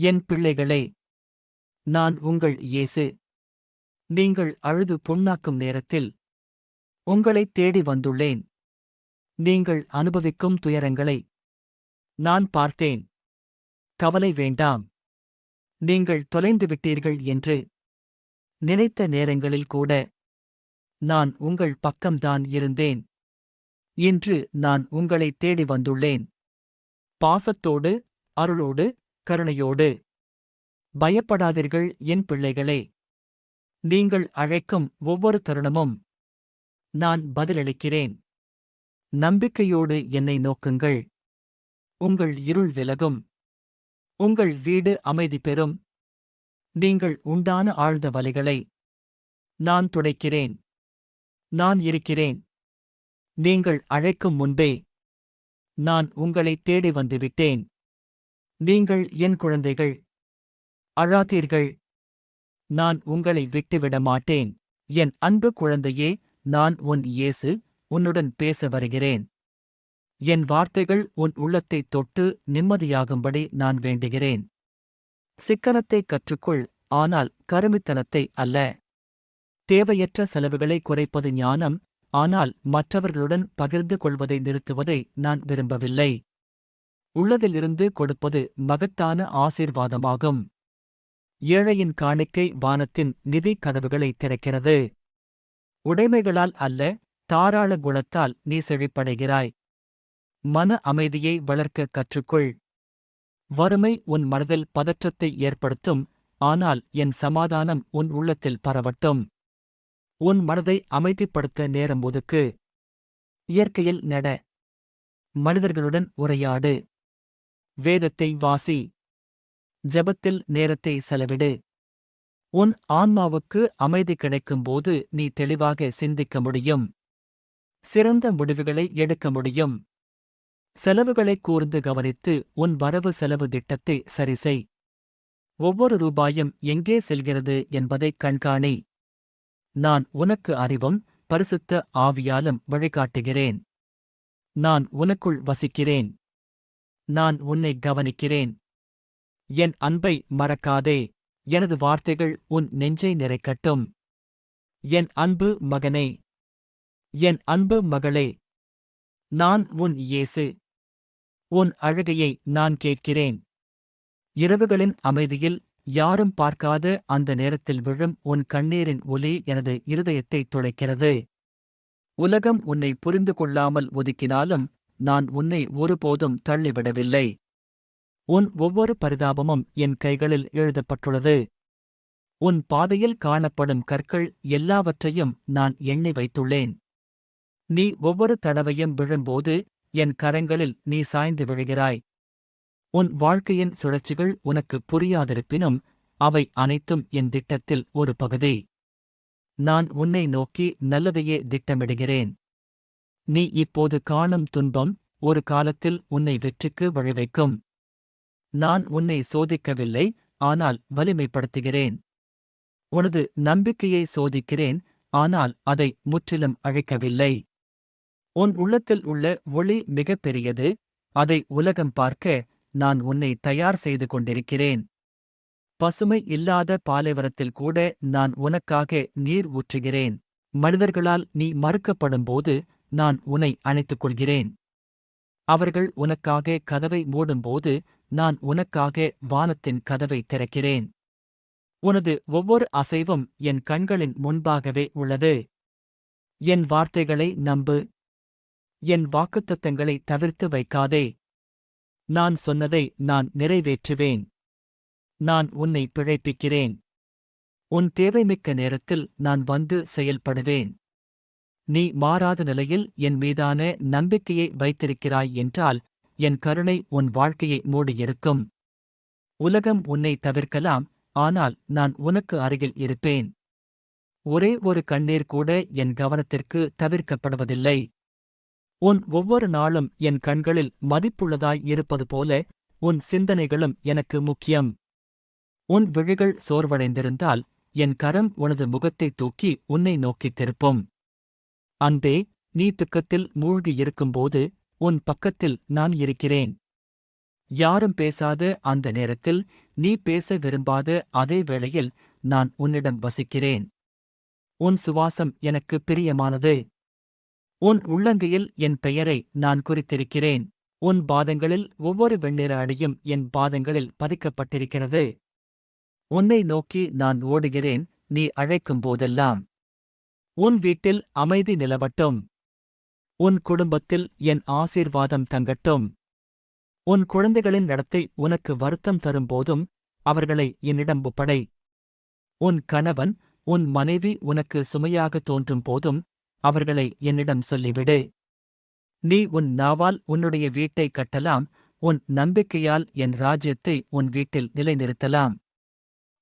என் பிள்ளைகளே நான் உங்கள் இயேசு. நீங்கள் அழுது புண்ணாக்கும் நேரத்தில் உங்களைத் தேடி வந்துள்ளேன். நீங்கள் அனுபவிக்கும் துயரங்களை நான் பார்த்தேன். கவலை வேண்டாம். நீங்கள் தொலைந்து விட்டீர்கள் என்று நினைத்த நேரங்களில் கூட நான் உங்கள் பக்கம்தான் இருந்தேன். இன்று நான் உங்களைத் தேடி வந்துள்ளேன். பாசத்தோடு அருளோடு கருணையோடு. பயப்படாதீர்கள் என் பிள்ளைகளே. நீங்கள் அழைக்கும் ஒவ்வொரு தருணமும் நான் பதிலளிக்கிறேன். நம்பிக்கையோடு என்னை நோக்குங்கள். உங்கள் இருள் விலகும். உங்கள் வீடு அமைதி பெறும். நீங்கள் உண்டான ஆழ்ந்த வலைகளை நான் துடைக்கிறேன். நான் இருக்கிறேன். நீங்கள் அழைக்கும் முன்பே நான் உங்களை தேடி வந்துவிட்டேன். நீங்கள் என் குழந்தைகள். அழாதீர்கள். நான் உங்களை விட்டுவிட மாட்டேன். என் அன்பு குழந்தையே நான் உன் இயேசு உன்னுடன் பேச வருகிறேன். என் வார்த்தைகள் உன் உள்ளத்தைத் தொட்டு நிம்மதியாகும்படி நான் வேண்டுகிறேன். சிக்கனத்தை கற்றுக்கொள் ஆனால் கருமித்தனத்தை அல்ல. தேவையற்ற செலவுகளை குறைப்பது ஞானம் ஆனால் மற்றவர்களுடன் பகிர்ந்து கொள்வதை நிறுத்துவதை நான் விரும்பவில்லை. உள்ளதிலிருந்து கொடுப்பது மகத்தான ஆசீர்வாதமாகும். ஏழையின் காணிக்கை வானத்தின் நிதி கதவுகளை திறக்கிறது. உடைமைகளால் அல்ல தாராள குணத்தால் நீ செழிப்படைகிறாய். மன அமைதியை வளர்க்க கற்றுக்கொள். வறுமை உன் மனதில் பதற்றத்தை ஏற்படுத்தும் ஆனால் என் சமாதானம் உன் உள்ளத்தில் பரவட்டும். உன் மனதை அமைதிப்படுத்த நேரம் ஒதுக்கு. இயற்கையில் நட. மனிதர்களுடன் உரையாடு. வேதத்தை வாசி. ஜெபத்தில் நேரத்தை செலவிடு. உன் ஆன்மாவுக்கு அமைதி கிடைக்கும்போது நீ தெளிவாக சிந்திக்க முடியும். சிறந்த முடிவுகளை எடுக்க முடியும். செலவுகளை கூர்ந்து கவனித்து உன் வரவு செலவு திட்டத்தை சரிசெய் ஒவ்வொரு ரூபாயும் எங்கே செல்கிறது என்பதை கண்காணி. நான் உனக்கு அறிவும் பரிசுத்த ஆவியாலும் வழிகாட்டுகிறேன். நான் உனக்குள் வசிக்கிறேன். நான் உன்னை கவனிக்கிறேன். என் அன்பை மறக்காதே. எனது வார்த்தைகள் உன் நெஞ்சை நிறைக்கட்டும். என் அன்பு மகனே. என் அன்பு மகளே. நான் உன் இயேசு. உன் அழுகையை நான் கேட்கிறேன். இரவுகளின் அமைதியில் யாரும் பார்க்காத அந்த நேரத்தில் விழும் உன் கண்ணீரின் ஒலி எனது இருதயத்தை துளைக்கிறது. உலகம் உன்னை புரிந்து கொள்ளாமல் ஒதுக்கினாலும் நான் உன்னை ஒருபோதும் தள்ளிவிடவில்லை. உன் ஒவ்வொரு பரிதாபமும் என் கைகளில் எழுதப்பட்டுள்ளது. உன் பாதையில் காணப்படும் கற்கள் எல்லாவற்றையும் நான் எண்ணி வைத்துள்ளேன். நீ ஒவ்வொரு தடவையும் விழும்போது என் கரங்களில் நீ சாய்ந்து விழுகிறாய். உன் வாழ்க்கையின் சுழற்சிகள் உனக்கு புரியாதிருப்பினும் அவை அனைத்தும் என் திட்டத்தில் ஒரு பகுதி. நான் உன்னை நோக்கி நல்லதையே திட்டமிடுகிறேன். நீ இப்போது காணும் துன்பம் ஒரு காலத்தில் உன்னை வெற்றிக்கு வழிவைக்கும். நான் உன்னை சோதிக்கவில்லை ஆனால் வலிமைப்படுத்துகிறேன். உனது நம்பிக்கையை சோதிக்கிறேன் ஆனால் அதை முற்றிலும் அழைக்கவில்லை. உன் உள்ளத்தில் உள்ள ஒளி மிகப் பெரியது அதை உலகம் பார்க்க நான் உன்னை தயார் செய்து கொண்டிருக்கிறேன். பசுமை இல்லாத பாலைவரத்தில் கூட நான் உனக்காக நீர் ஊற்றுகிறேன். மனிதர்களால் நீ மறுக்கப்படும்போது நான் உன்னை அணைத்துக் கொள்கிறேன் அவர்கள் உனக்காக கதவை மூடும்போது நான் உனக்காக வானத்தின் கதவை திறக்கிறேன். உனது ஒவ்வொரு அசைவும் என் கண்களின் முன்பாகவே உள்ளது. என் வார்த்தைகளை நம்பு. என் வாக்குத்தத்தங்களை தவிர்த்து வைக்காதே. நான் சொன்னதை நான் நிறைவேற்றுவேன். நான் உன்னை பிழைப்பிக்கிறேன். உன் தேவைமிக்க நேரத்தில் நான் வந்து செயல்படுவேன். நீ மாறாத நிலையில் என் மீதான நம்பிக்கையை வைத்திருக்கிறாய் என்றால் என் கருணை உன் வாழ்க்கையை மூடியிருக்கும். உலகம் உன்னை தவிர்க்கலாம் ஆனால் நான் உனக்கு அருகில் இருப்பேன். ஒரே ஒரு கண்ணீர் கூட என் கவனத்திற்கு தவிர்க்கப்படுவதில்லை. உன் ஒவ்வொரு நாளும் என் கண்களில் மதிப்புள்ளதாய் இருப்பது போல உன் சிந்தனைகளும் எனக்கு முக்கியம். உன் விழிகள் சோர்வடைந்திருந்தால் என் கரம் உனது முகத்தைத் தூக்கி உன்னை நோக்கித் திருப்பும். அன்பே நீ துக்கத்தில் மூழ்கியிருக்கும்போது உன் பக்கத்தில் நான் இருக்கிறேன். யாரும் பேசாத அந்த நேரத்தில் நீ பேச விரும்பாத அதே வேளையில் நான் உன்னிடம் வசிக்கிறேன். உன் சுவாசம் எனக்கு பிரியமானது. உன் உள்ளங்கையில் என் பெயரை நான் குறித்திருக்கிறேன். உன் பாதங்களில் ஒவ்வொரு வெண்ணிற அடியும் என் பாதங்களில் பதிக்கப்பட்டிருக்கிறது. உன்னை நோக்கி நான் ஓடுகிறேன் நீ அழைக்கும் போதெல்லாம் உன் வீட்டில் அமைதி நிலவட்டும். உன் குடும்பத்தில் என் ஆசீர்வாதம் தங்கட்டும். உன் குழந்தைகளின் நடத்தை உனக்கு வருத்தம் தரும்போதும் அவர்களை என்னிடம் ஒப்படை. உன் கணவன் உன் மனைவி உனக்கு சுமையாக தோன்றும் போதும் அவர்களை என்னிடம் சொல்லிவிடு. நீ உன் நாவால் உன்னுடைய வீட்டை கட்டலாம் உன் நம்பிக்கையால் என் ராஜ்யத்தை உன் வீட்டில் நிலைநிறுத்தலாம்.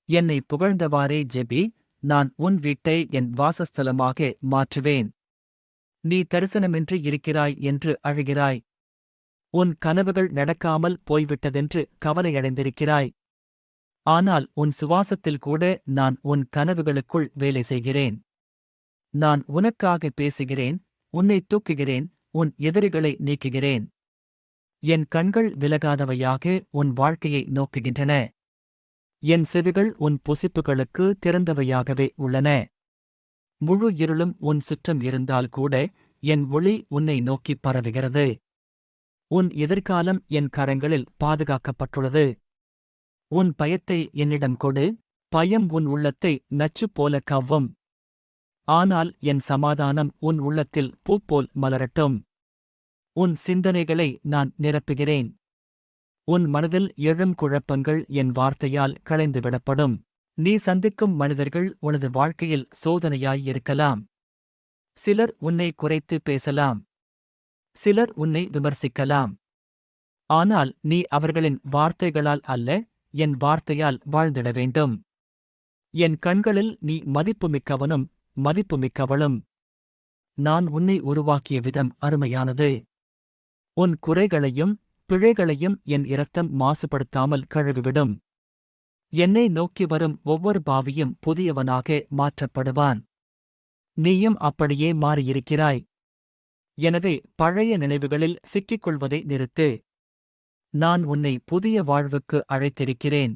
என்னை புகழ்ந்தவாறே ஜெபி நான் உன் வீட்டை என் வாசஸ்தலமாக மாற்றுவேன். நீ தரிசனமின்றி இருக்கிறாய் என்று அழுகிறாய். உன் கனவுகள் நடக்காமல் போய்விட்டதென்று கவலையடைந்திருக்கிறாய். ஆனால் உன் சுவாசத்தில் கூட நான் உன் கனவுகளுக்குள் வேலை செய்கிறேன். நான் உனக்காக பேசுகிறேன் உன்னை தூக்குகிறேன் உன் எதிரிகளை நீக்குகிறேன். என் கண்கள் விலகாதவையாக உன் வாழ்க்கையை நோக்குகின்றன. என் செவிகள் உன் புசிப்புகளுக்கு திறந்தவையாகவே உள்ளன. முழு இருளும் உன் சுற்றம் இருந்தால் கூட என் ஒளி உன்னை நோக்கிப் பரவுகிறது. உன் எதிர்காலம் என் கரங்களில் பாதுகாக்கப்பட்டுள்ளது. உன் பயத்தை என்னிடம் கொடு. பயம் உன் உள்ளத்தை நச்சு போல கவ்வும். ஆனால் என் சமாதானம் உன் உள்ளத்தில் பூப்போல் மலரட்டும். உன் சிந்தனைகளை நான் நிரப்புகிறேன். உன் மனதில் எழும் குழப்பங்கள் என் வார்த்தையால் களைந்துவிடப்படும். நீ சந்திக்கும் மனிதர்கள் உனது வாழ்க்கையில் சோதனையாயிருக்கலாம் சிலர் உன்னை குறைத்து பேசலாம். சிலர் உன்னை விமர்சிக்கலாம். ஆனால் நீ அவர்களின் வார்த்தைகளால் அல்ல என் வார்த்தையால் வாழ்ந்திட வேண்டும். என் கண்களில் நீ மதிப்புமிக்கவனும் மதிப்புமிக்கவளும். நான் உன்னை உருவாக்கிய விதம் அருமையானது. உன் குறைகளையும் பிழைகளையும் என் இரத்தம் மாசுபடுத்தாமல் கழுவிவிடும். என்னை நோக்கி வரும் ஒவ்வொரு பாவியும் புதியவனாக மாற்றப்படுவான். நீயும் அப்படியே மாறியிருக்கிறாய். எனவே பழைய நினைவுகளில் சிக்கிக் கொள்வதை நிறுத்து. நான் உன்னை புதிய வாழ்வுக்கு அழைத்திருக்கிறேன்.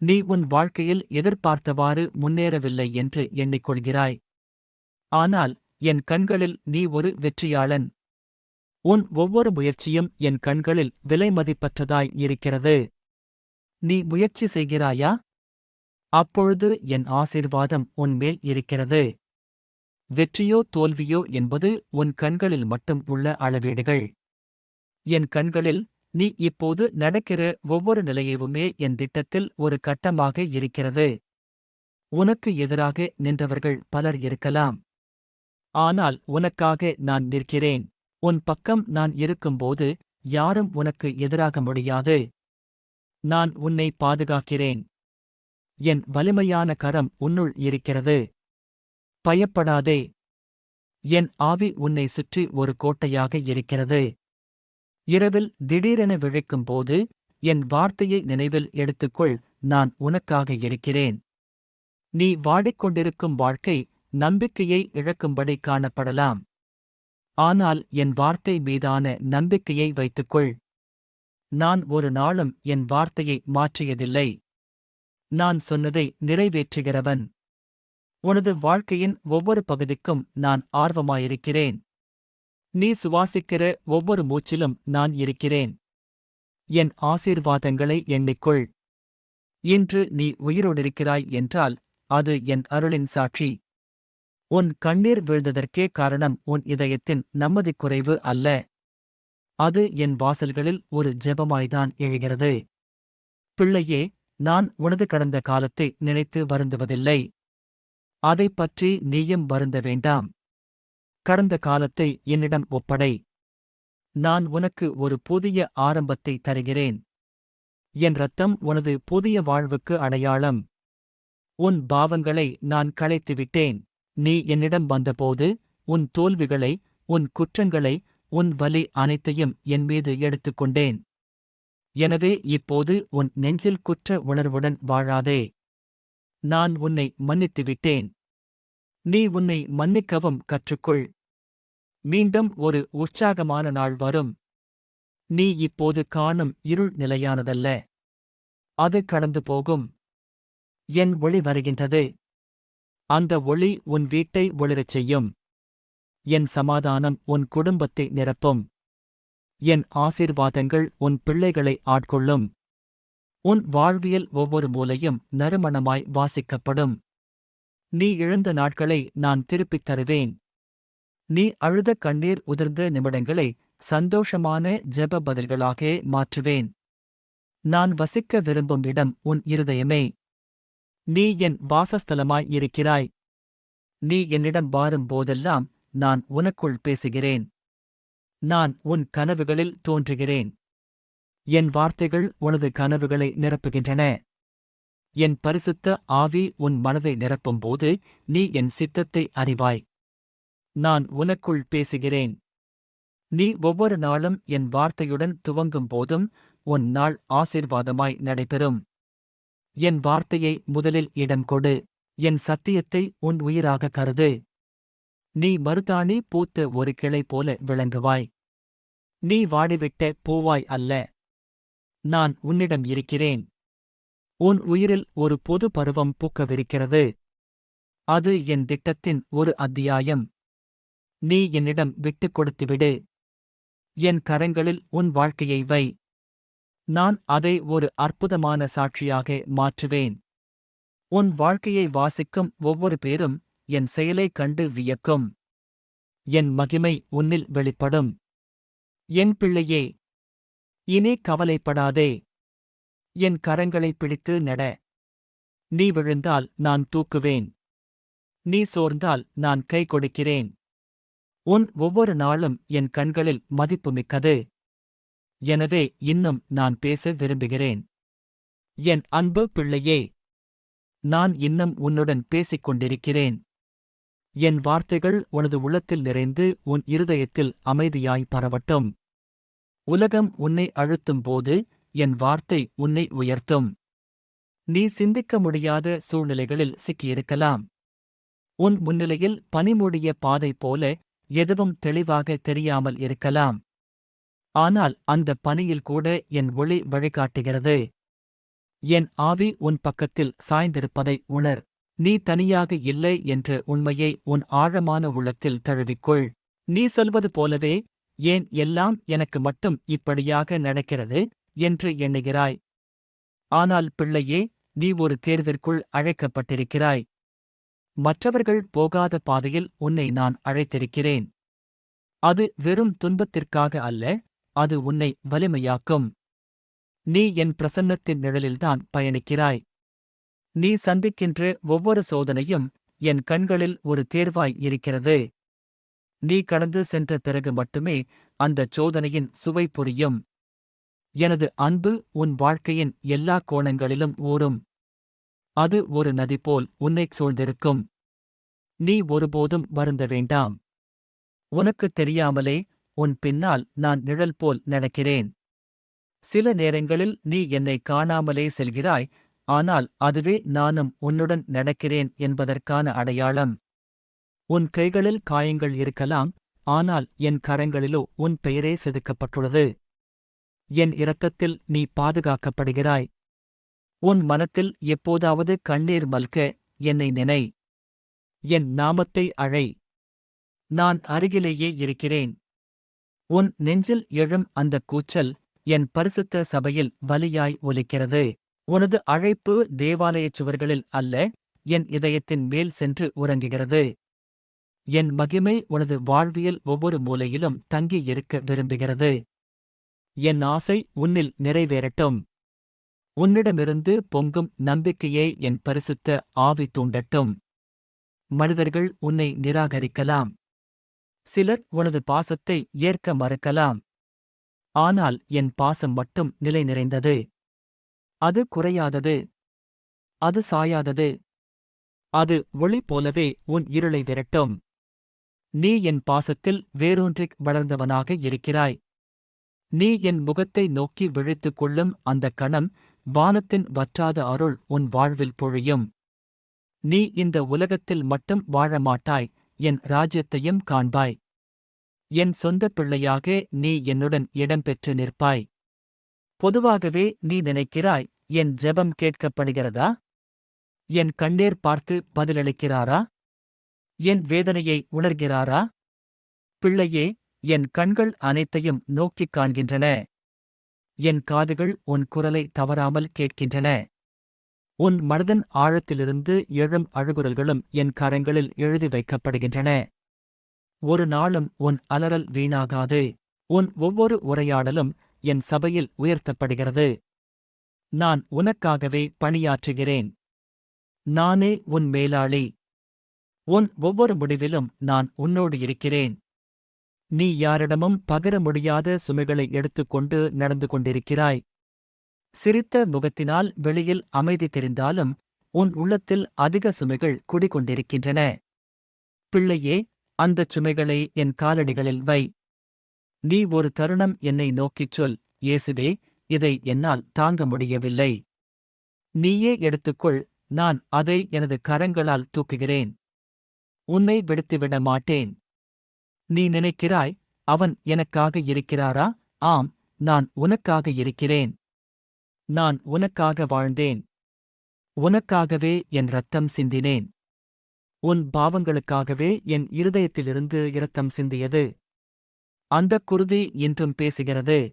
நீ உன் வாழ்க்கையில் எதிர்பார்த்தவாறு முன்னேறவில்லை என்று எண்ணிக்கொள்கிறாய். ஆனால் என் கண்களில் நீ ஒரு வெற்றியாளன். உன் ஒவ்வொரு முயற்சியும் என் கண்களில் விலைமதிப்பற்றதாய் இருக்கிறது. நீ முயற்சி செய்கிறாயா? அப்பொழுது என் ஆசீர்வாதம் உன்மேல் இருக்கிறது. வெற்றியோ தோல்வியோ என்பது உன் கண்களில் மட்டும் உள்ள அளவீடுகள். என் கண்களில் நீ இப்போது நடக்கிற ஒவ்வொரு நிலையவுமே என் திட்டத்தில் ஒரு கட்டமாக இருக்கிறது. உனக்கு எதிராக நின்றவர்கள் பலர் இருக்கலாம். ஆனால் உனக்காக நான் நிற்கிறேன். உன் பக்கம் நான் இருக்கும்போது யாரும் உனக்கு எதிராக முடியாது. நான் உன்னை பாதுகாக்கிறேன். என் வலிமையான கரம் உன்னுள் இருக்கிறது. பயப்படாதே. என் ஆவி உன்னை சுற்றி ஒரு கோட்டையாக இருக்கிறது. இரவில் திடீரென விழைக்கும்போது என் வார்த்தையை நினைவில் எடுத்துக்கொள் நான் உனக்காக இருக்கிறேன். நீ வாடிக்கொண்டிருக்கும் வாழ்க்கை நம்பிக்கையை இழக்கும்படி காணப்படலாம். ஆனால் என் வார்த்தை மீதான நம்பிக்கையை வைத்துக்கொள். நான் ஒரு நாளும் என் வார்த்தையை மாற்றியதில்லை. நான் சொன்னதை நிறைவேற்றுகிறவன். உனது வாழ்க்கையின் ஒவ்வொரு பகுதிக்கும் நான் ஆர்வமாயிருக்கிறேன். நீ சுவாசிக்கிற ஒவ்வொரு மூச்சிலும் நான் இருக்கிறேன். என் ஆசீர்வாதங்களை எண்ணிக்கொள். இன்று நீ உயிரோடிருக்கிறாய் என்றால் அது என் அருளின் சாட்சி. உன் கண்ணீர் வீழ்ந்ததற்கே காரணம் உன் இதயத்தின் நம்மதி குறைவு அல்ல. அது என் வாசல்களில் ஒரு ஜெபமாய்தான் எழுகிறது. பிள்ளையே நான் உனது கடந்த காலத்தை நினைத்து வருந்துவதில்லை. அதைப் பற்றி நீயும் வருந்த வேண்டாம். கடந்த காலத்தை என்னிடம் ஒப்படை. நான் உனக்கு ஒரு புதிய ஆரம்பத்தை தருகிறேன். என் ரத்தம் உனது புதிய வாழ்வுக்கு அடையாளம். உன் பாவங்களை நான் களைத்துவிட்டேன். நீ என்னிடம் வந்தபோது உன் தோல்விகளை உன் குற்றங்களை உன் வலி அனைத்தையும் என் மீது எடுத்துக்கொண்டேன். எனவே இப்போது உன் நெஞ்சில் குற்ற உணர்வுடன் வாழாதே. நான் உன்னை மன்னித்துவிட்டேன். நீ உன்னை மன்னிக்கவும் கற்றுக்கொள். மீண்டும் ஒரு உற்சாகமான நாள் வரும். நீ இப்போது காணும் இருள் நிலையானதல்ல. அது கடந்து போகும். என் ஒளி வருகின்றது. அந்த ஒளி உன் வீட்டை ஒளிரச் செய்யும். என் சமாதானம் உன் குடும்பத்தை நிரப்பும். என் ஆசீர்வாதங்கள் உன் பிள்ளைகளை ஆட்கொள்ளும். உன் வாழ்வியல் ஒவ்வொரு மூலையும் நறுமணமாய் வாசிக்கப்படும். நீ இழந்த நாட்களை நான் திருப்பித் தருவேன். நீ அழுத கண்ணீர் உதிர்ந்த நிமிடங்களை சந்தோஷமான ஜெப பதில்களாக மாற்றுவேன். நான் வசிக்க விரும்பும் இடம் உன் இருதயமே. நீ என் வாசஸ்தலமாய் இருக்கிறாய். நீ என்னிடம் வாரும் போதெல்லாம் நான் உனக்குள் பேசுகிறேன். நான் உன் கனவுகளில் தோன்றுகிறேன். என் வார்த்தைகள் உனது கனவுகளை நிரப்புகின்றன. என் பரிசுத்த ஆவி உன் மனதை நிரப்பும்போது நீ என் சித்தத்தை அறிவாய். நான் உனக்குள் பேசுகிறேன். நீ ஒவ்வொரு நாளும் என் வார்த்தையுடன் துவங்கும் போதும் உன் நாள் ஆசீர்வாதமாய் நடைபெறும். என் வார்த்தையை முதலில் இடம் கொடு. என் சத்தியத்தை உன் உயிராக கருது. நீ மருதாணி பூத்த ஒரு கிளை போல விளங்குவாய். நீ வாடிவிட்ட பூவாய் அல்ல. நான் உன்னிடம் இருக்கிறேன். உன் உயிரில் ஒரு பொது பருவம் பூக்கவிருக்கிறது. அது என் திட்டத்தின் ஒரு அத்தியாயம். நீ என்னிடம் விட்டுக் கொடுத்துவிடு. என் கரங்களில் உன் வாழ்க்கையை வை. நான் அதை ஒரு அற்புதமான சாட்சியாக மாற்றுவேன். உன் வாழ்க்கையை வாசிக்கும் ஒவ்வொரு பேரும் என் செயலைக் கண்டு வியக்கும். என் மகிமை உன்னில் வெளிப்படும். என் பிள்ளையே இனி கவலைப்படாதே. என் கரங்களை பிடித்து நட. நீ விழுந்தால் நான் தூக்குவேன். நீ சோர்ந்தால் நான் கை கொடுக்கிறேன். உன் ஒவ்வொரு நாளும் என் கண்களில் மதிப்புமிக்கது எனவே இன்னும் நான் பேச விரும்புகிறேன். என் அன்பு பிள்ளையே நான் இன்னும் உன்னுடன் பேசிக் கொண்டிருக்கிறேன் என் வார்த்தைகள் உனது உள்ளத்தில் நிறைந்து உன் இருதயத்தில் அமைதியாய் பரவட்டும். உலகம் உன்னை அழுத்தும் போது என் வார்த்தை உன்னை உயர்த்தும். நீ சிந்திக்க முடியாத சூழ்நிலைகளில் சிக்கியிருக்கலாம். உன் முன்னிலையில் பனிமூடிய பாதை போல எதுவும் தெளிவாக தெரியாமல் இருக்கலாம். ஆனால் அந்த பனியில் கூட என் ஒளி வழிகாட்டுகிறது. என் ஆவி உன் பக்கத்தில் சாய்ந்திருப்பதை உணர். நீ தனியாக இல்லை என்ற உண்மையை உன் ஆழமான உள்ளத்தில் தழுவிக்கொள். நீ சொல்வது போலவே ஏன் எல்லாம் எனக்கு மட்டும் இப்படியாக நடக்கிறது என்று எண்ணுகிறாய். ஆனால் பிள்ளையே நீ ஒரு தேர்விற்குள் அழைக்கப்பட்டிருக்கிறாய். மற்றவர்கள் போகாத பாதையில் உன்னை நான் அழைத்திருக்கிறேன். அது வெறும் துன்பத்திற்காக அல்ல அது உன்னை வலிமையாக்கும். நீ என் பிரசன்னத்தின் நிழலில்தான் பயணிக்கிறாய். நீ சந்திக்கின்ற ஒவ்வொரு சோதனையும் என் கண்களில் ஒரு தேர்வாய் இருக்கிறது. நீ கடந்து சென்ற பிறகு மட்டுமே அந்தச் சோதனையின் சுவை புரியும். எனது அன்பு உன் வாழ்க்கையின் எல்லா கோணங்களிலும் ஊறும். அது ஒரு நதி போல் உன்னைச் சூழ்ந்திருக்கும். நீ ஒருபோதும் வருந்த வேண்டாம். உனக்குத் தெரியாமலே உன் பின்னால் நான் நிழல் போல் நடக்கிறேன். சில நேரங்களில் நீ என்னை காணாமலே செல்கிறாய் ஆனால் அதுவே நானும் உன்னுடன் நடக்கிறேன் என்பதற்கான அடையாளம். உன் கைகளில் காயங்கள் இருக்கலாம் ஆனால் என் கரங்களிலோ உன் பெயரே செதுக்கப்பட்டுள்ளது. என் இரத்தத்தில் நீ பாதுகாக்கப்படுகிறாய். உன் மனத்தில் எப்போதாவது கண்ணீர் மல்க என்னை நினை. என் நாமத்தை அழை. நான் அருகிலேயே இருக்கிறேன். உன் நெஞ்சில் எழும் அந்தக் கூச்சல் என் பரிசுத்த சபையில் வலியாய் ஒலிக்கிறது. உனது அழைப்பு தேவாலயச் சுவர்களில் அல்ல என் இதயத்தின் மேல் சென்று உறங்குகிறது. என் மகிமை உனது வாழ்வியல் ஒவ்வொரு மூலையிலும் தங்கி இருக்க விரும்புகிறது. என் ஆசை உன்னில் நிறைவேறட்டும். உன்னிடமிருந்து பொங்கும் நம்பிக்கையை என் பரிசுத்த ஆவி தூண்டட்டும். மனிதர்கள் உன்னை நிராகரிக்கலாம். சிலர் உனது பாசத்தை ஏற்க மறுக்கலாம். ஆனால் என் பாசம் மட்டும் நிலை நிறைந்தது. அது குறையாதது. அது சாயாதது. அது ஒளி போலவே உன் இருளை விரட்டும். நீ என் பாசத்தில் வேரூன்றிக் வளர்ந்தவனாக இருக்கிறாய். நீ என் முகத்தை நோக்கி விழித்துக் கொள்ளும் அந்தக் கணம் வானத்தின் வற்றாத அருள் உன் வாழ்வில் பொழியும். நீ இந்த உலகத்தில் மட்டும் வாழ மாட்டாய் என் ராஜ்யத்தையும் காண்பாய். என் சொந்த பிள்ளையாக நீ என்னுடன் இடம்பெற்று நிற்பாய். பொதுவாகவே நீ நினைக்கிறாய் என் ஜெபம் கேட்கப்படுகிறதா? என் கண்ணீர் பார்த்து பதிலளிக்கிறாரா? என் வேதனையை உணர்கிறாரா? பிள்ளையே என் கண்கள் அனைத்தையும் நோக்கிக் காண்கின்றன. என் காதுகள் உன் குரலை தவறாமல் கேட்கின்றன. உன் மனதின் ஆழத்திலிருந்து எழும் அழுகுரல்களும் என் கரங்களில் எழுதி வைக்கப்படுகின்றன. ஒரு நாளும் உன் அலறல் வீணாகாது. உன் ஒவ்வொரு உரையாடலும் என் சபையில் உயர்த்தப்படுகிறது. நான் உனக்காகவே பணியாற்றுகிறேன். நானே உன் மேலாளி. உன் ஒவ்வொரு முடிவிலும் நான் உன்னோடு இருக்கிறேன். நீ யாரிடமும் பகிர முடியாத சுமைகளை எடுத்துக்கொண்டு நடந்து கொண்டிருக்கிறாய். சிரித்த முகத்தினால் வெளியில் அமைதி தெரிந்தாலும் உன் உள்ளத்தில் அதிக சுமைகள் குடிகொண்டிருக்கின்றன. பிள்ளையே அந்தச் சுமைகளை என் காலடிகளில் வை. நீ ஒரு தருணம் என்னை நோக்கிச் சொல் இயேசுவே இதை என்னால் தாங்க முடியவில்லை. நீயே எடுத்துக்கொள் நான் அதை எனது கரங்களால் தூக்குகிறேன். உன்னை விடுத்துவிட மாட்டேன். நீ நினைக்கிறாய் அவன் எனக்காக இருக்கிறாரா? ஆம் நான் உனக்காக இருக்கிறேன். நான் உனக்காக வாழ்ந்தேன். உனக்காகவே என் ரத்தம் சிந்தினேன். உன் பாவங்களுக்காகவே என் இருதயத்திலிருந்து இரத்தம் சிந்தியது. அந்தக் குருதி இன்றும் பேசுகிறது.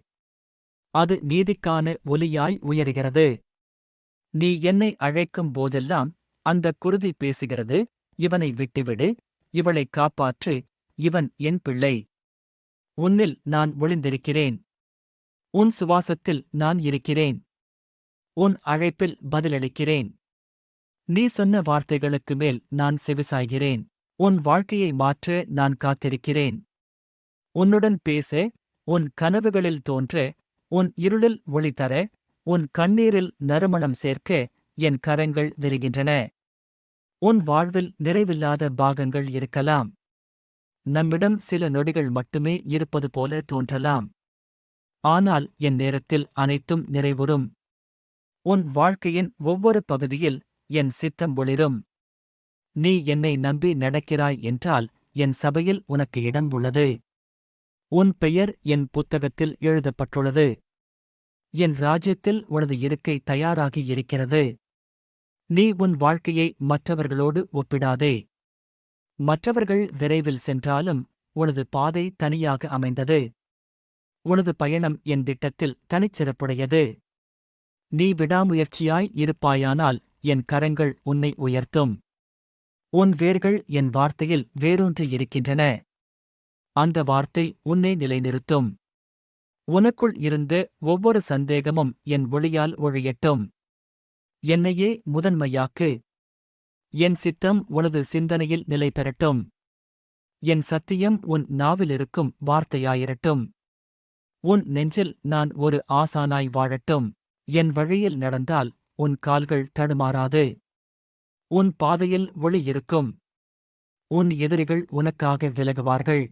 அது நீதிக்கான ஒலியாய் உயருகிறது. நீ என்னை அழைக்கும் போதெல்லாம் அந்தக் குருதி பேசுகிறது. இவனை விட்டுவிடு. இவளைக் காப்பாற்று. இவன் என் பிள்ளை. உன்னில் நான் ஒளிந்திருக்கிறேன். உன் சுவாசத்தில் நான் இருக்கிறேன். உன் அழைப்பில் பதிலளிக்கிறேன். நீ சொன்ன வார்த்தைகளுக்கு மேல் நான் செவிசாய்கிறேன். உன் வாழ்க்கையை மாற்ற நான் காத்திருக்கிறேன். உன்னுடன் பேச உன் கனவுகளில் தோன்ற உன் இருளில் ஒளி தர உன் கண்ணீரில் நறுமணம் சேர்க்க என் கரங்கள் விரிகின்றன. உன் வாழ்வில் நிறைவில்லாத பாகங்கள் இருக்கலாம். நம்மிடம் சில நொடிகள் மட்டுமே இருப்பது போல தோன்றலாம். ஆனால் என் நேரத்தில் அனைத்தும் நிறைவுறும். உன் வாழ்க்கையின் ஒவ்வொரு பகுதியில் என் சித்தம் ஒளிரும். நீ என்னை நம்பி நடக்கிறாய் என்றால் என் சபையில் உனக்கு இடம் உள்ளது. உன் பெயர் என் புத்தகத்தில் எழுதப்பட்டுள்ளது. என் ராஜ்யத்தில் உனது இருக்கை தயாராகி இருக்கிறது. நீ உன் வாழ்க்கையை மற்றவர்களோடு ஒப்பிடாதே. மற்றவர்கள் விரைவில் சென்றாலும் உனது பாதை தனியாக அமைந்தது. உனது பயணம் என் திட்டத்தில் தனிச்சிறப்புடையது. நீ விடாமுயற்சியாய் இருப்பாயானால் என் கரங்கள் உன்னை உயர்த்தும். உன் வேர்கள் என் வார்த்தையில் வேரூன்றி இருக்கின்றன. அந்த வார்த்தை உன்னை நிலைநிறுத்தும். உனக்குள் இருந்து ஒவ்வொரு சந்தேகமும் என் ஒளியால் ஒழியட்டும். என்னையே முதன்மையாக்கு. என் சித்தம் உனது சிந்தனையில் நிலை பெறட்டும். என் சத்தியம் உன் நாவிலிருக்கும் வார்த்தையாயிரட்டும். உன் நெஞ்சில் நான் ஒரு ஆசானாய் வாழட்டும். என் வழியில் நடந்தால் உன் கால்கள் தடுமாறாது. உன் பாதையில் ஒளி இருக்கும். உன் எதிரிகள் உனக்காக விலகுவார்கள்.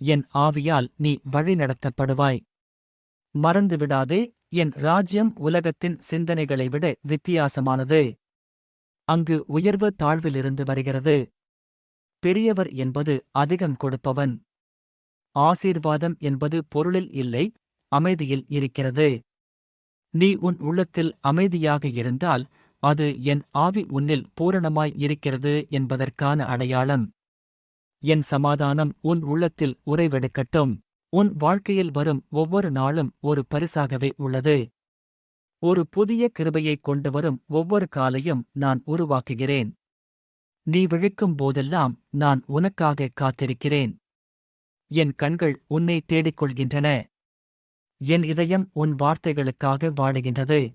என் ஆவியால் நீ வழிநடத்தப்படுவாய் மறந்துவிடாதே என் ராஜ்யம் உலகத்தின் சிந்தனைகளை விட வித்தியாசமானது. அங்கு உயர்வு தாழ்விலிருந்து வருகிறது. பெரியவர் என்பது அதிகம் கொடுப்பவன். ஆசீர்வாதம் என்பது பொருளில் இல்லை அமைதியில் இருக்கிறது. நீ உன் உள்ளத்தில் அமைதியாக இருந்தால் அது என் ஆவி உன்னில் பூரணமாய் இருக்கிறது என்பதற்கான அடையாளம். என் சமாதானம் உன் உள்ளத்தில் உறைவெடுக்கட்டும். உன் வாழ்க்கையில் வரும் ஒவ்வொரு நாளும் ஒரு பரிசாகவே உள்ளது. ஒரு புதிய கிருபையைக் கொண்டு வரும் ஒவ்வொரு காலையும் நான் உருவாக்குகிறேன். நீ விழிக்கும் போதெல்லாம் நான் உனக்காக காத்திருக்கிறேன். என் கண்கள் உன்னை தேடிக் கொள்கின்றன என் இதயம் உன் வார்த்தைகளுக்காக வாடுகின்றது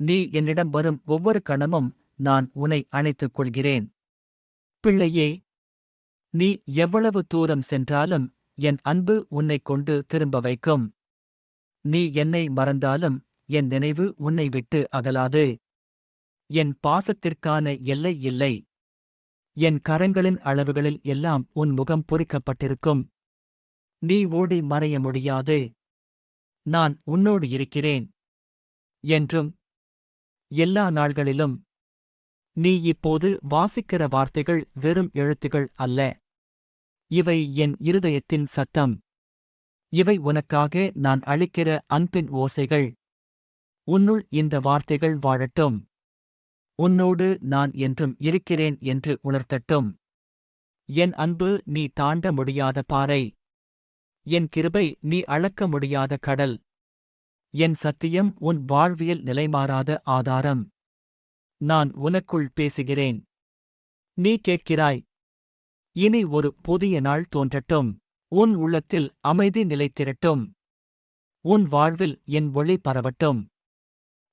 நீ என்னிடம் வரும் ஒவ்வொரு கணமும் நான் உன்னை அணைத்துக் கொள்கிறேன். பிள்ளையே நீ எவ்வளவு தூரம் சென்றாலும் என் அன்பு உன்னைக் கொண்டு திரும்ப வைக்கும். நீ என்னை மறந்தாலும் என் நினைவு உன்னை விட்டு அகலாது. என் பாசத்திற்கான எல்லை இல்லை. என் கரங்களின் அளவுகளில் எல்லாம் உன் முகம் பொறிக்கப்பட்டிருக்கும். நீ ஓடி மறைய முடியாது. நான் உன்னோடு இருக்கிறேன். என்றும் எல்லா நாள்களிலும் நீ இப்போது வாசிக்கிற வார்த்தைகள் வெறும் எழுத்துகள் அல்ல. இவை என் இருதயத்தின் சத்தம். இவை உனக்காக நான் அளிக்கிற அன்பின் ஓசைகள். உன்னுள் இந்த வார்த்தைகள் வாழட்டும். உன்னோடு நான் என்றும் இருக்கிறேன் என்று உணர்த்தட்டும். என் அன்பு நீ தாண்ட முடியாத பாறை. என் கிருபை நீ அளக்க முடியாத கடல். என் சத்தியம் உன் வாழ்வியல் நிலைமாறாத ஆதாரம். நான் உனக்குள் பேசுகிறேன். நீ கேட்கிறாய். இனி ஒரு புதிய நாள் தோன்றட்டும். உன் உள்ளத்தில் அமைதி நிலைத்திரட்டும். உன் வாழ்வில் என் ஒளி பரவட்டும்.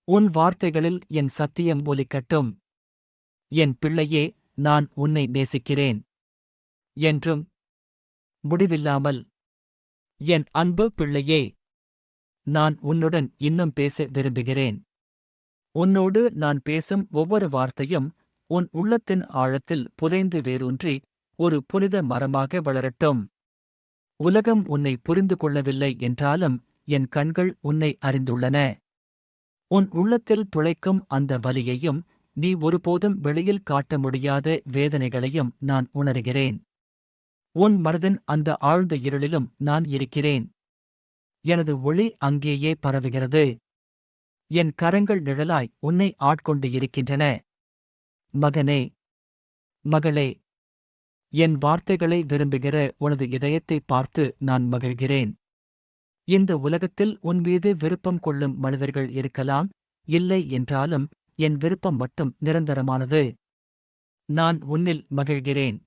உன் வார்த்தைகளில் என் சத்தியம் ஒலிக்கட்டும். என் பிள்ளையே நான் உன்னை நேசிக்கிறேன். என்றும் முடிவில்லாமல் என் அன்பு பிள்ளையே நான் உன்னுடன் இன்னும் பேச விரும்புகிறேன். உன்னோடு நான் பேசும் ஒவ்வொரு வார்த்தையும் உன் உள்ளத்தின் ஆழத்தில் புதைந்து வேரூன்றி ஒரு புனித மரமாக வளரட்டும். உலகம் உன்னை புரிந்து கொள்ளவில்லை என்றாலும் என் கண்கள் உன்னை அறிந்துள்ளன. உன் உள்ளத்தில் துளைக்கும் அந்த வலியையும் நீ ஒருபோதும் வெளியில் காட்ட முடியாத வேதனைகளையும் நான் உணர்கிறேன். உன் மனதின் அந்த ஆழ்ந்த இருளிலும் நான் இருக்கிறேன். எனது ஒளி அங்கேயே பரவுகிறது. என் கரங்கள் நிழலாய் உன்னை ஆட்கொண்டு இருக்கின்றன. மகனே மகளே என் வார்த்தைகளை விரும்புகிற உனது இதயத்தை பார்த்து நான் மகிழ்கிறேன். இந்த உலகத்தில் உன் மீது விருப்பம் கொள்ளும் மனிதர்கள் இருக்கலாம் இல்லை என்றாலும் என் விருப்பம் மட்டும் நிரந்தரமானது. நான் உன்னில் மகிழ்கிறேன்.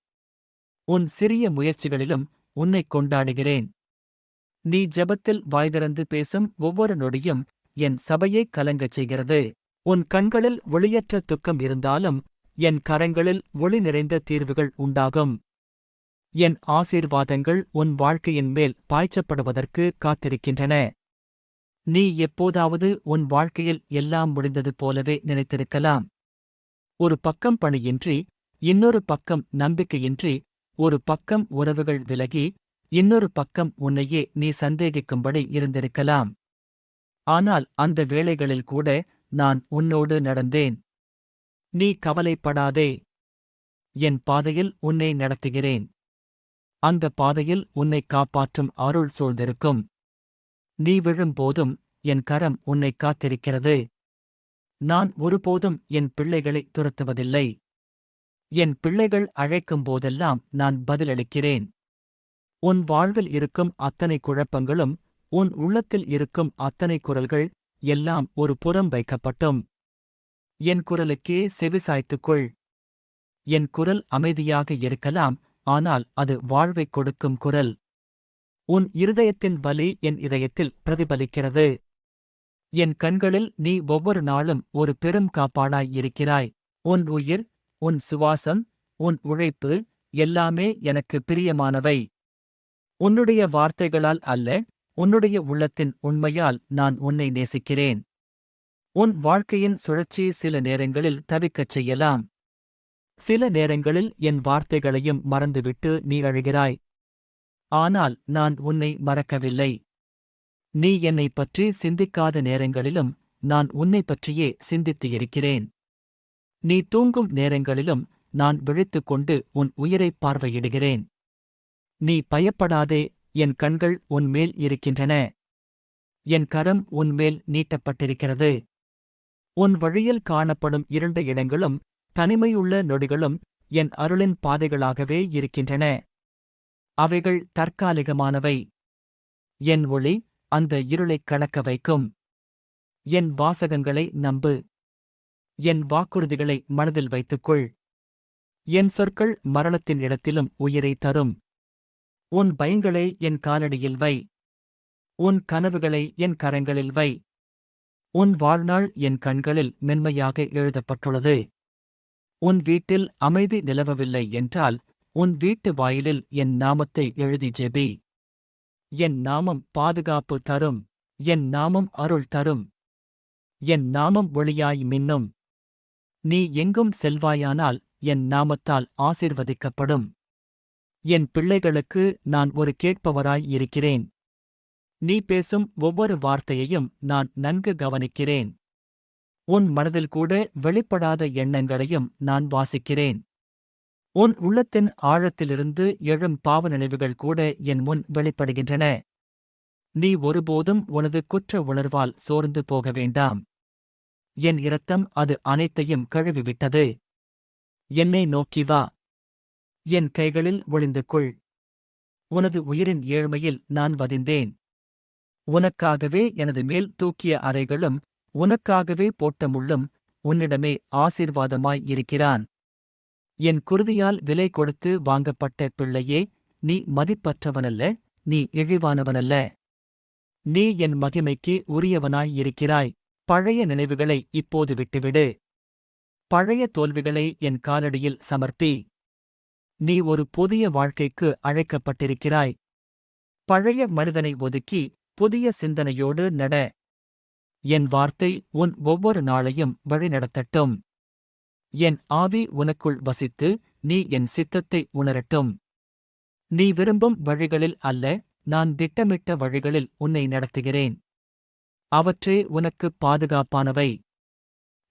உன் சிறிய முயற்சிகளிலும் உன்னைக் கொண்டாடுகிறேன். நீ ஜெபத்தில் வாய்திறந்து பேசும் ஒவ்வொரு நொடியும் என் சபையை கலங்கச் செய்கிறது. உன் கண்களில் ஒளியற்ற துக்கம் இருந்தாலும் என் கரங்களில் ஒளி நிறைந்த தீர்வுகள் உண்டாகும். என் ஆசீர்வாதங்கள் உன் வாழ்க்கையின் மேல் பாய்ச்சப்படுவதற்கு காத்திருக்கின்றன. நீ எப்போதாவது உன் வாழ்க்கையில் எல்லாம் முடிந்தது போலவே நினைத்திருக்கலாம். ஒரு பக்கம் பணியின்றி இன்னொரு பக்கம் நம்பிக்கையின்றி ஒரு பக்கம் உறவுகள் விலகி இன்னொரு பக்கம் உன்னையே நீ சந்தேகிக்கும்படி இருந்திருக்கலாம். ஆனால் அந்த வேளைகளில் கூட நான் உன்னோடு நடந்தேன். நீ கவலைப்படாதே. என் பாதையில் உன்னை நடத்துகிறேன். அந்த பாதையில் உன்னை காப்பாற்றும் அருள் சூழ்ந்திருக்கும். நீ விழும்போதும் என் கரம் உன்னை காத்திருக்கிறது. நான் ஒருபோதும் என் பிள்ளைகளை துரத்துவதில்லை. என் பிள்ளைகள் அழைக்கும் போதெல்லாம் நான் பதிலளிக்கிறேன். உன் வாழ்வில் இருக்கும் அத்தனை குழப்பங்களும் உன் உள்ளத்தில் இருக்கும் அத்தனை குரல்கள் எல்லாம் ஒரு புறம் வைக்கப்பட்டும். என் குரலுக்கே செவிசாய்த்துக்கொள் என் குரல் அமைதியாக இருக்கலாம் ஆனால் அது வாழ்வைக் கொடுக்கும் குரல். உன் இருதயத்தின் வலி என் இதயத்தில் பிரதிபலிக்கிறது. என் கண்களில் நீ ஒவ்வொரு நாளும் ஒரு பெரும் காப்பாளாய் இருக்கிறாய். உன் உயிர் உன் சுவாசம் உன் உழைப்பு எல்லாமே எனக்கு பிரியமானவை. உன்னுடைய வார்த்தைகளால் அல்ல உன்னுடைய உள்ளத்தின் உண்மையால் நான் உன்னை நேசிக்கிறேன். உன் வாழ்க்கையின் சுழற்சி சில நேரங்களில் தவிக்கச் செய்யலாம். சில நேரங்களில் என் வார்த்தைகளையும் மறந்துவிட்டு நீ அழுகிறாய். ஆனால் நான் உன்னை மறக்கவில்லை. நீ என்னைப் பற்றி சிந்திக்காத நேரங்களிலும் நான் உன்னை பற்றியே சிந்தித்து இருக்கிறேன். நீ தூங்கும் நேரங்களிலும் நான் விழித்துக் கொண்டு உன் உயிரைப் பார்வையிடுகிறேன். நீ பயப்படாதே என் கண்கள் உன்மேல் இருக்கின்றன. என் கரம் உன்மேல் நீட்டப்பட்டிருக்கிறது. உன் வழியில் காணப்படும் இரண்டு இடங்களும் தனிமையுள்ள நொடிகளும் என் அருளின் பாதைகளாகவே இருக்கின்றன. அவைகள் தற்காலிகமானவை. என் ஒளி அந்த இருளைக் கலக்க வைக்கும். என் வாசகங்களை நம்பு. என் வாக்குறுதிகளை மனதில் வைத்துக்கொள். என் சொற்கள் மரணத்தின் இடத்திலும் உயிரை தரும். உன் பயங்களை என் காலடியில் வை. உன் கனவுகளை என் கரங்களில் வை. உன் வாழ்நாள் என் கண்களில் மென்மையாக எழுதப்பட்டுள்ளது. உன் வீட்டில் அமைதி நிலவவில்லை என்றால் உன் வீட்டு வாயிலில் என் நாமத்தை எழுதி ஜெபி. என் நாமம் பாதுகாப்பு தரும். என் நாமம் அருள் தரும். என் நாமம் ஒளியாய் மின்னும். நீ எங்கும் செல்வாயானால் என் நாமத்தால் ஆசிர்வதிக்கப்படும். என் பிள்ளைகளுக்கு நான் ஒரு கேட்பவராய் இருக்கிறேன். நீ பேசும் ஒவ்வொரு வார்த்தையையும் நான் நன்கு கவனிக்கிறேன். உன் மனதில் கூட வெளிப்படாத எண்ணங்களையும் நான் வாசிக்கிறேன். உன் உள்ளத்தின் ஆழத்திலிருந்து எழும் பாவ நினைவுகள் கூட என் முன் வெளிப்படுகின்றன. நீ ஒருபோதும் உனது குற்ற உணர்வால் சோர்ந்து போக வேண்டாம். என் இரத்தம் அது அனைத்தையும் கழுவிவிட்டது. என்னை நோக்கி வா. என் கைகளில் ஒளிந்து கொள். உனது உயிரின் ஏழ்மையில் நான் வதிந்தேன். உனக்காகவே எனது மேல் தூக்கிய அறைகளும் உனக்காகவே போட்ட முள்ளும் உன்னிடமே ஆசீர்வாதமாய் இருக்கிறான். என் குருதியால் விலை கொடுத்து வாங்கப்பட்ட பிள்ளையே நீ மதிப்பற்றவனல்ல நீ இழிவானவனல்ல. நீ என் மகிமைக்கு உரியவனாய் இருக்கிறாய். பழைய நினைவுகளை இப்போது விட்டுவிடு. பழைய தோல்விகளை என் காலடியில் சமர்ப்பி. நீ ஒரு புதிய வாழ்க்கைக்கு அழைக்கப்பட்டிருக்கிறாய். பழைய மனிதனை ஒதுக்கி புதிய சிந்தனையோடு நட. என் வார்த்தை உன் ஒவ்வொரு நாளையும் வழிநடத்தட்டும். என் ஆவி உனக்குள் வசித்து நீ என் சித்தத்தை உணரட்டும். நீ விரும்பும் வழிகளில் அல்ல நான் திட்டமிட்ட வழிகளில் உன்னை நடத்துகிறேன். அவற்றே உனக்கு பாதுகாப்பானவை.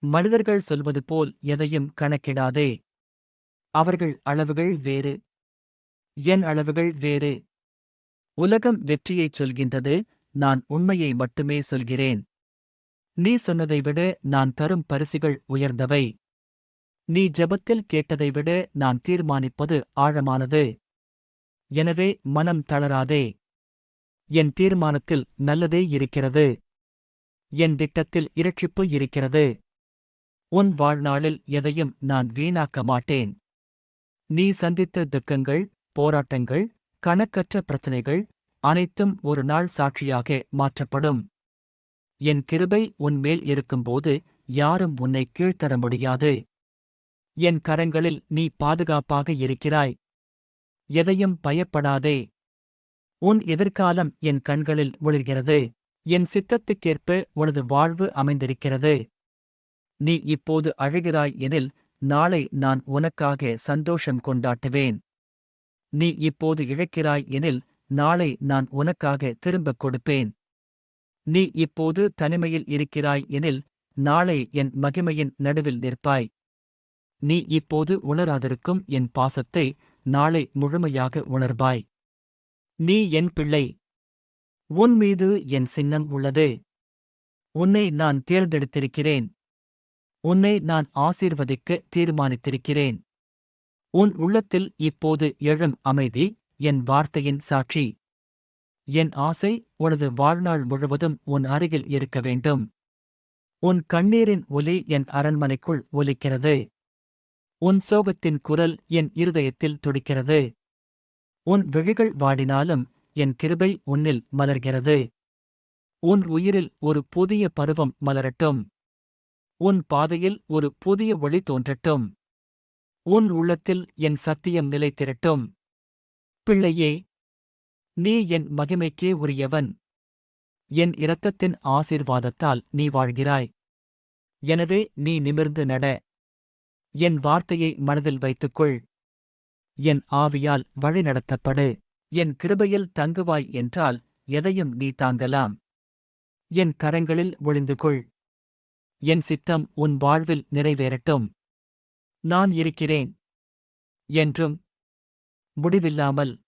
மனிதர்கள் சொல்வது போல் எதையும் கணக்கிடாதே. அவர்கள் அளவுகள் வேறு. என் அளவுகள் வேறு. உலகம் வெற்றியைச் சொல்கின்றது நான் உண்மையை மட்டுமே சொல்கிறேன். நீ சொன்னதை விட நான் தரும் பரிசுகள் உயர்ந்தவை. நீ ஜெபத்தில் கேட்டதை விட நான் தீர்மானிப்பது ஆழமானது. எனவே மனம் தளராதே. என் தீர்மானத்தில் நல்லதே இருக்கிறது. என் திட்டத்தில் இரட்சிப்பு இருக்கிறது. உன் வாழ்நாளில் எதையும் நான் வீணாக்க மாட்டேன். நீ சந்தித்த துக்கங்கள் போராட்டங்கள் கணக்கற்ற பிரச்சனைகள் அனைத்தும் ஒரு நாள் சாட்சியாக மாற்றப்படும். என் கிருபை உன்மேல் இருக்கும்போது யாரும் உன்னை கீழ்த்தர முடியாது. என் கரங்களில் நீ பாதுகாப்பாக இருக்கிறாய். எதையும் பயப்படாதே. உன் எதிர்காலம் என் கண்களில் ஒளிர்கிறது. என் சித்தத்துக்கேற்ப உனது வாழ்வு அமைந்திருக்கிறது. நீ இப்போது அழுகிறாய் எனில் நாளை நான் உனக்காக சந்தோஷம் கொண்டாட்டுவேன். நீ இப்போது இழக்கிறாய் எனில் நாளை நான் உனக்காக திரும்பக் கொடுப்பேன். நீ இப்போது தனிமையில் இருக்கிறாய் எனில் நாளை என் மகிமையின் நடுவில் நிற்பாய். நீ இப்போது உணராதிருக்கும் என் பாசத்தை நாளை முழுமையாக உணர்வாய் நீ என் பிள்ளை உன் மீது என் சின்னம் உள்ளது. உன்னை நான் தேர்ந்தெடுத்திருக்கிறேன். உன்னை நான் ஆசீர்வதிக்க தீர்மானித்திருக்கிறேன். உன் உள்ளத்தில் இப்போது எழும் அமைதி என் வார்த்தையின் சாட்சி. என் ஆசை உனது வாழ்நாள் முழுவதும் உன் அருகில் இருக்க வேண்டும். உன் கண்ணீரின் ஒலி என் அரண்மனைக்குள் ஒலிக்கிறது. உன் சோகத்தின் குரல் என் இருதயத்தில் துடிக்கிறது. உன் விழிகள் வாடினாலும் என் கிருபை உன்னில் மலர்கிறது. உன் உயிரில் ஒரு புதிய பருவம் மலரட்டும். உன் பாதையில் ஒரு புதிய ஒளி தோன்றட்டும். உன் உள்ளத்தில் என் சத்தியம் நிலைத்திரட்டும். பிள்ளையே நீ என் மகிமைக்கே உரியவன். என் இரத்தத்தின் ஆசீர்வாதத்தால் நீ வாழ்கிறாய். எனவே நீ நிமிர்ந்து நட. என் வார்த்தையை மனதில் வைத்துக்கொள். என் ஆவியால் வழிநடத்தப்படு. என் கிருபையில் தங்குவாய் என்றால் எதையும் நீ தாங்கலாம். என் கரங்களில் ஒளிந்து கொள் என் சித்தம் உன் வாழ்வில் நிறைவேறட்டும். நான் இருக்கிறேன். என்றும் முடிவில்லாமல்